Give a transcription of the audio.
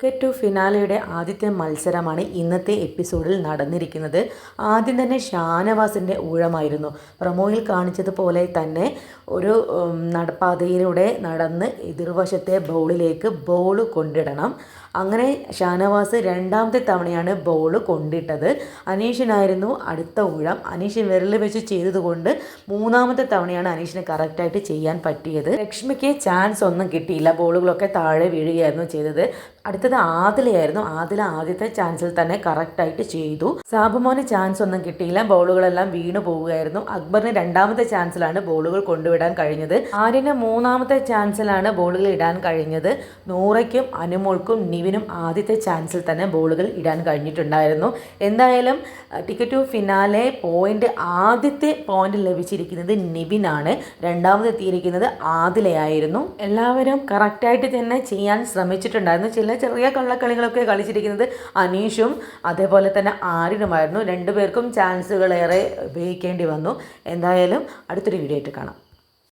Ticket to ഫിനാലയുടെ ആദ്യത്തെ മത്സരമാണ് ഇന്നത്തെ എപ്പിസോഡിൽ നടന്നിരിക്കുന്നത്. ആദ്യം തന്നെ ഷാനവാസിന്റെ ഊഴമായിരുന്നു. പ്രമോയിൽ കാണിച്ചതുപോലെ തന്നെ ഒരു നടപ്പാതയിലൂടെ നടന്ന് എതിർവശത്തെ ബൗളിലേക്ക് ബോൾ കൊണ്ടിടണം. അങ്ങനെ ഷാനവാസ് രണ്ടാമത്തെ തവണയാണ് ബോൾ കൊണ്ടിട്ടത്. അനീഷിനായിരുന്നു അടുത്ത ഊഴം. അനീഷൻ വിരൽ വെച്ച് ചെയ്തതുകൊണ്ട് മൂന്നാമത്തെ തവണയാണ് അനീഷിന് കറക്റ്റായിട്ട് ചെയ്യാൻ പറ്റിയത്. ലക്ഷ്മിക്ക് ചാൻസ് ഒന്നും കിട്ടിയില്ല. ബോളുകളൊക്കെ താഴെ വീഴുകയായിരുന്നു ചെയ്തത്. അടുത്തത് ആദിലയായിരുന്നു. ആദില ആദ്യത്തെ ചാൻസിൽ തന്നെ കറക്റ്റായിട്ട് ചെയ്തു. സാബുമോന് ചാൻസ് ഒന്നും കിട്ടിയില്ല. ബോളുകളെല്ലാം വീണു പോവുകയായിരുന്നു. അക്ബറിന് രണ്ടാമത്തെ ചാൻസിലാണ് ബോളുകൾ കൊണ്ടുവിടാൻ കഴിഞ്ഞത്. ആര്യന് മൂന്നാമത്തെ ചാൻസിലാണ് ബോളുകൾ ഇടാൻ കഴിഞ്ഞത്. നൂറയ്ക്കും അനുമോൾക്കും നിവിനും ആദ്യത്തെ ചാൻസിൽ തന്നെ ബോളുകൾ ഇടാൻ കഴിഞ്ഞിട്ടുണ്ടായിരുന്നു. എന്തായാലും ടിക്കറ്റ് ടു ഫിനാലെ പോയിന്റ് ആദ്യത്തെ പോയിന്റ് ലഭിച്ചിരിക്കുന്നത് നിവിനാണ്. രണ്ടാമത് എത്തിയിരിക്കുന്നത് ആദിലയായിരുന്നു. എല്ലാവരും കറക്റ്റായിട്ട് തന്നെ ചെയ്യാൻ ശ്രമിച്ചിട്ടുണ്ടായിരുന്നു. ചില ചെറിയ കള്ളക്കളികളൊക്കെ കളിച്ചിരിക്കുന്നത് അനീഷും അതേപോലെ തന്നെ ആരിനുമായിരുന്നു. രണ്ടുപേർക്കും ചാൻസുകളേറെ ഉപയോഗിക്കേണ്ടി വന്നു. എന്തായാലും അടുത്തൊരു വീഡിയോ ആയിട്ട് കാണാം.